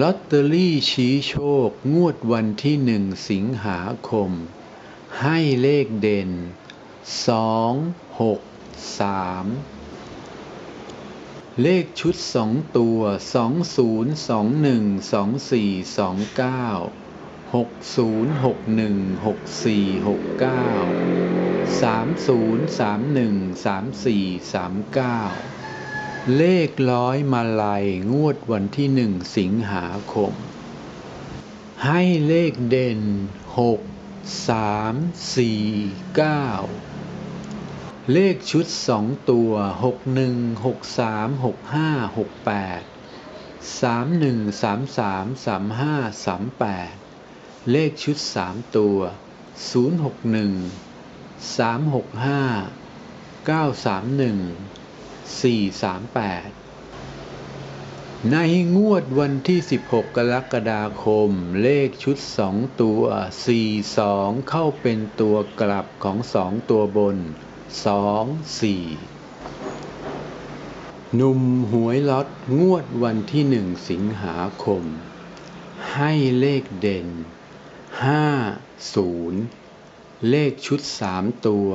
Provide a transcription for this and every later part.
ลอตเตอรี่ชี้โชค งวดวันที่หนึ่งสิงหาคม ให้เลขเด่น 2 6 3 เลขชุดสองตัว 20 21 24 29 60616469 30313439 เลขร้อยมาลัยงวดวันที่หนึ่งสิงหาคม ให้เลขเด่นหกสามสี่เก้าเลขชุดสองตัวหกหนึ่งหกสามหกห้าหกแปดสามหนึ่งสามสามสามห้าสามแปดเลขชุดสามตัวศูนย์หกหนึ่งสามหกห้าเก้าสามหนึ่ง สี่สามแปดในงวดวันที่ 16 กรกฎาคม เลขชุด 2 ตัว 42 เข้าเป็นตัวกลับของ 2 ตัวบน 2 4 หนุ่มหวยล็อตงวดวันที่ 1 สิงหาคม ให้เลขเด่น 50 เลขชุด 3 ตัว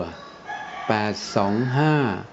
825